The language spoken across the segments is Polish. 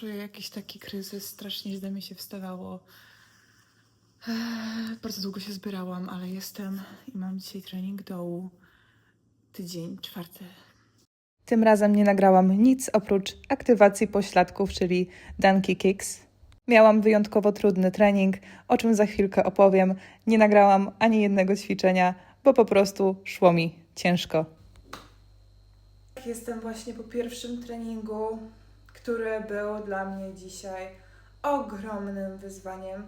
czuję jakiś taki kryzys. Strasznie źle mi się wstawało. Eee, Bardzo długo się zbierałam, ale jestem i mam dzisiaj trening dołu. Tydzień czwarty. Tym razem nie nagrałam nic oprócz aktywacji pośladków, czyli Donkey Kicks. Miałam wyjątkowo trudny trening, o czym za chwilkę opowiem. Nie nagrałam ani jednego ćwiczenia, bo po prostu szło mi ciężko. Jestem właśnie po pierwszym treningu, który był dla mnie dzisiaj ogromnym wyzwaniem.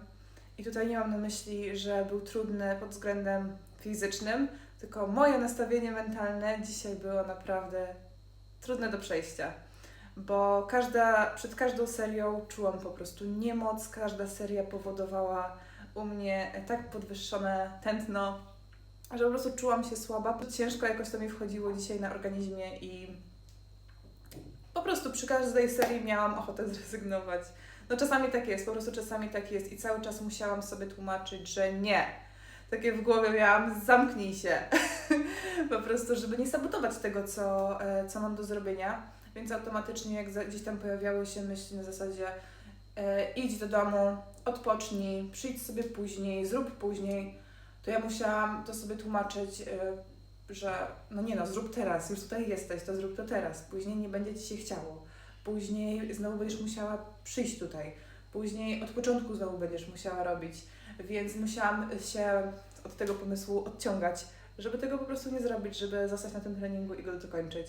I tutaj nie mam na myśli, że był trudny pod względem fizycznym, tylko moje nastawienie mentalne dzisiaj było naprawdę trudne do przejścia. Bo każda, przed każdą serią czułam po prostu niemoc, każda seria powodowała u mnie tak podwyższone tętno, że po prostu czułam się słaba. Ciężko jakoś to mi wchodziło dzisiaj na organizmie i po prostu przy każdej serii miałam ochotę zrezygnować. No czasami tak jest, po prostu czasami tak jest i cały czas musiałam sobie tłumaczyć, że nie. Takie w głowie miałam, zamknij się. po prostu, żeby nie sabotować tego, co, e, co mam do zrobienia. Więc automatycznie jak gdzieś tam pojawiały się myśli na zasadzie e, idź do domu, odpocznij, przyjdź sobie później, zrób później, to ja musiałam to sobie tłumaczyć, e, że no nie no, zrób teraz, już tutaj jesteś, to zrób to teraz, później nie będzie Ci się chciało, później znowu będziesz musiała przyjść tutaj, później od początku znowu będziesz musiała robić, więc musiałam się od tego pomysłu odciągać, żeby tego po prostu nie zrobić, żeby zostać na tym treningu i go dokończyć.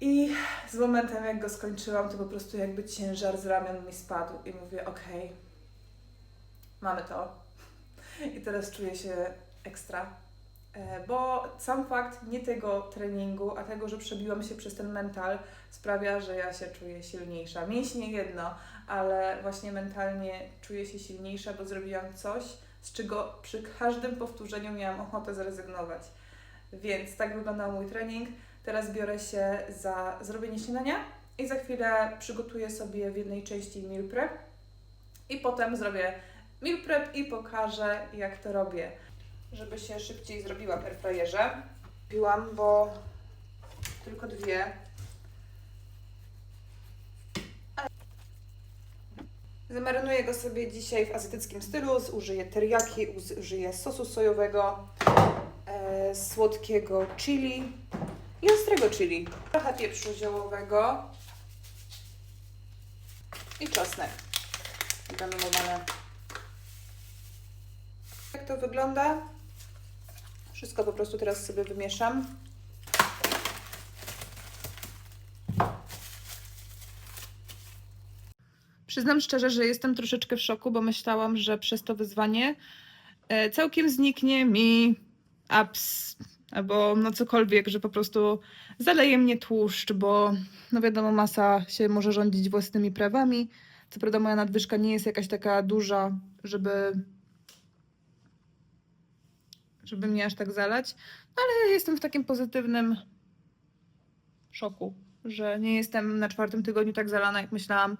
I z momentem, jak go skończyłam, to po prostu jakby ciężar z ramion mi spadł i mówię, okej, mamy to. I teraz czuję się ekstra. E, Bo sam fakt nie tego treningu, a tego, że przebiłam się przez ten mental, sprawia, że ja się czuję silniejsza. Mięśnie jedno, ale właśnie mentalnie czuję się silniejsza, bo zrobiłam coś, z czego przy każdym powtórzeniu miałam ochotę zrezygnować. Więc tak wyglądał mój trening. Teraz biorę się za zrobienie śniadania i za chwilę przygotuję sobie w jednej części meal prep i potem zrobię meal prep i pokażę jak to robię, żeby się szybciej zrobiła w airfryerze. Piłam, bo tylko dwie. Zamarynuję go sobie dzisiaj w azjatyckim stylu. Użyję teriyaki, użyję sosu sojowego, e, słodkiego chili i ostrego chili. Trochę pieprzu ziołowego i czosnek granulowany. Jak to wygląda? Wszystko po prostu teraz sobie wymieszam. Przyznam szczerze, że jestem troszeczkę w szoku, bo myślałam, że przez to wyzwanie e, całkiem zniknie mi abs albo no cokolwiek, że po prostu zaleje mnie tłuszcz, bo no wiadomo, masa się może rządzić własnymi prawami. Co prawda moja nadwyżka nie jest jakaś taka duża, żeby żeby mnie aż tak zalać, no ale jestem w takim pozytywnym szoku, że nie jestem na czwartym tygodniu tak zalana, jak myślałam,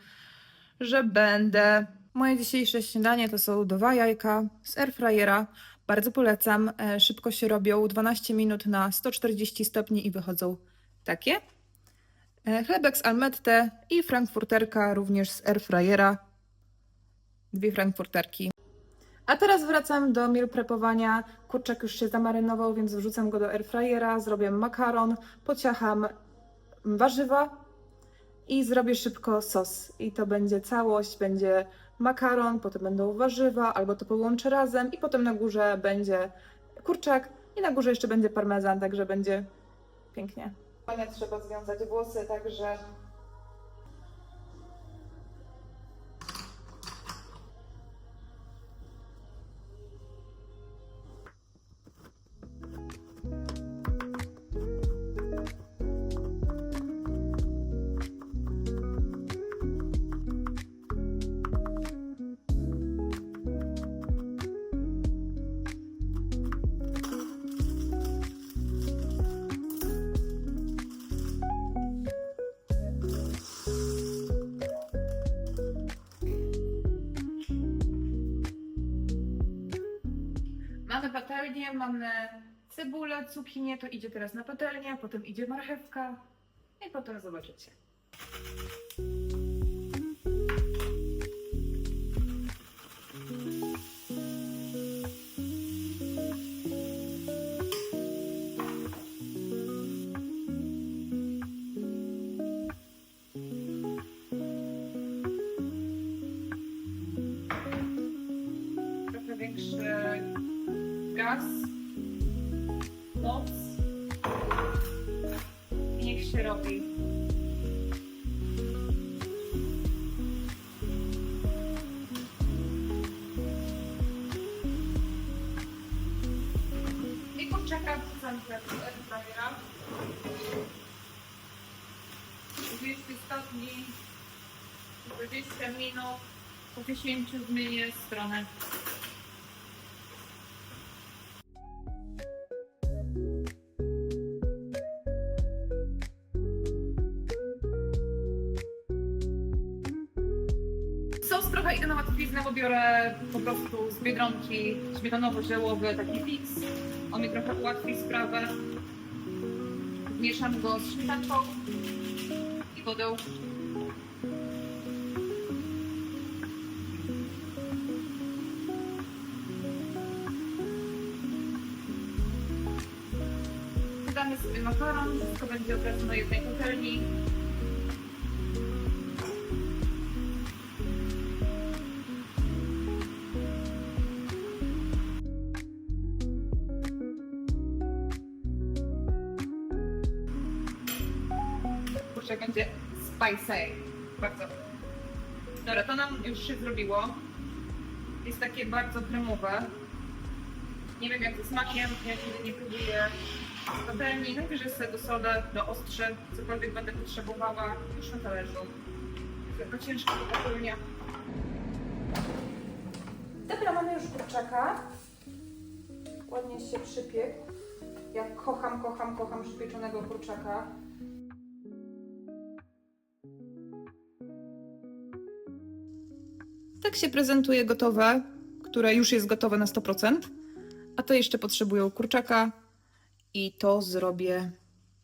że będę. Moje dzisiejsze śniadanie to są dwa jajka z airfryera. Bardzo polecam. E, Szybko się robią, 12 minut na 140 stopni i wychodzą takie. E, Chlebek z almette i frankfurterka również z airfryera. Dwie frankfurterki. A teraz wracam do meal prepowania. Kurczak już się zamarynował, więc wrzucam go do airfryera, zrobię makaron, pociacham warzywa i zrobię szybko sos. I to będzie całość, będzie makaron, potem będą warzywa, albo to połączę razem i potem na górze będzie kurczak i na górze jeszcze będzie parmezan, także będzie pięknie. Nie trzeba związać włosy, także Mamy patelnię, mamy cebulę, cukinię, to idzie teraz na patelnię, potem idzie marchewka i potem zobaczycie. Robi. I kurczaka wrzucam w airfryera. 200 stopni, 20 minut, po 10 zmienię stronę. Po prostu z Biedronki śmietanowo-żełowy taki fix. On mi trochę ułatwi sprawę. Mieszam go z śmietanką i wodą. Dodamy sobie makaron, wszystko będzie od razu na jednej patelni. Kurczę, będzie spicy. Bardzo. Dobra, to nam już się zrobiło. Jest takie bardzo kremowe. Nie wiem jak ze smakiem, ja nigdy nie próbuję patelni. Najwyżej sobie do sodę, do ostrze, cokolwiek będę potrzebowała już na talerzu. Tylko ciężko do patelnia. Dobra, mamy już kurczaka. Ładnie się przypiekł. Ja kocham, kocham, kocham przypieczonego kurczaka. Tak się prezentuje gotowe, które już jest gotowe na 100%. A to jeszcze potrzebują kurczaka i to zrobię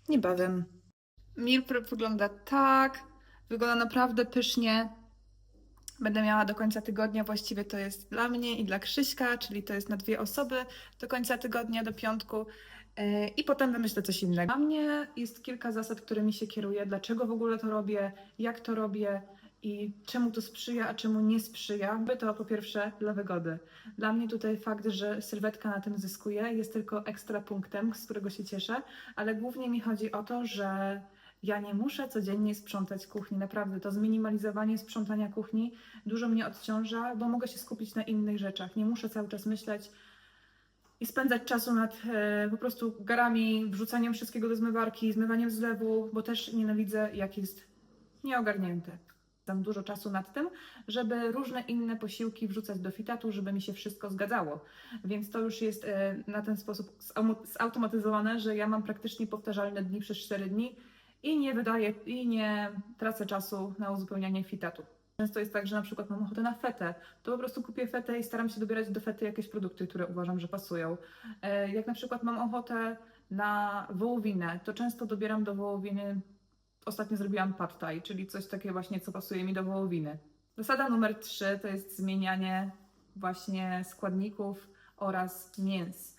niebawem. Meal prep wygląda tak. Wygląda naprawdę pysznie. Będę miała do końca tygodnia, właściwie to jest dla mnie i dla Krzyśka, czyli to jest na dwie osoby do końca tygodnia, do piątku. Yy, I potem wymyślę coś innego. Dla mnie jest kilka zasad, którymi się kieruję. Dlaczego w ogóle to robię, jak to robię i czemu to sprzyja, a czemu nie sprzyja. By to po pierwsze dla wygody. Dla mnie tutaj fakt, że sylwetka na tym zyskuje, jest tylko ekstra punktem, z którego się cieszę, ale głównie mi chodzi o to, że ja nie muszę codziennie sprzątać kuchni. Naprawdę to zminimalizowanie sprzątania kuchni dużo mnie odciąża, bo mogę się skupić na innych rzeczach. Nie muszę cały czas myśleć i spędzać czasu nad e, po prostu garami, wrzucaniem wszystkiego do zmywarki, zmywaniem zlewu, bo też nienawidzę, jak jest nieogarnięte. Tam dużo czasu nad tym, żeby różne inne posiłki wrzucać do fitatu, żeby mi się wszystko zgadzało. Więc to już jest e, na ten sposób zautomatyzowane, że ja mam praktycznie powtarzalne dni przez 4 dni i nie wydaję i nie tracę czasu na uzupełnianie fitatu. Często jest tak, że na przykład mam ochotę na fetę, to po prostu kupię fetę i staram się dobierać do fety jakieś produkty, które uważam, że pasują. E, Jak na przykład mam ochotę na wołowinę, to często dobieram do wołowiny, ostatnio zrobiłam pad thai, czyli coś takiego właśnie, co pasuje mi do wołowiny. Zasada numer trzy to jest zmienianie właśnie składników oraz mięs.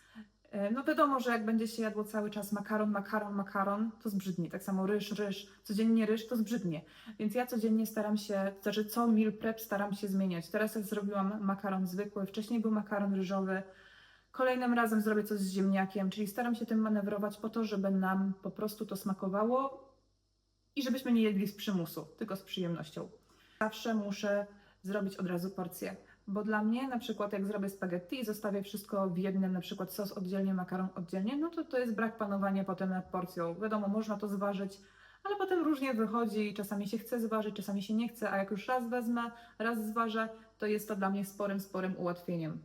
E, No wiadomo, że jak będzie się jadło cały czas makaron, makaron, makaron, to zbrzydnie. Tak samo ryż, ryż, codziennie ryż, to zbrzydnie. Więc ja codziennie staram się, znaczy co meal prep staram się zmieniać. Teraz jak zrobiłam makaron zwykły, wcześniej był makaron ryżowy, kolejnym razem zrobię coś z ziemniakiem, czyli staram się tym manewrować po to, żeby nam po prostu to smakowało i żebyśmy nie jedli z przymusu, tylko z przyjemnością. Zawsze muszę zrobić od razu porcję. Bo dla mnie, na przykład, jak zrobię spaghetti i zostawię wszystko w jednym, na przykład sos oddzielnie, makaron oddzielnie, no to to jest brak panowania potem nad porcją. Wiadomo, można to zważyć, ale potem różnie wychodzi. Czasami się chce zważyć, czasami się nie chce, a jak już raz wezmę, raz zważę, to jest to dla mnie sporym, sporym ułatwieniem.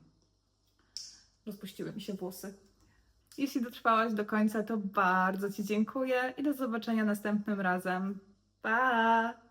Rozpuściły mi się włosy. Jeśli dotrwałaś do końca, to bardzo Ci dziękuję i do zobaczenia następnym razem. Pa!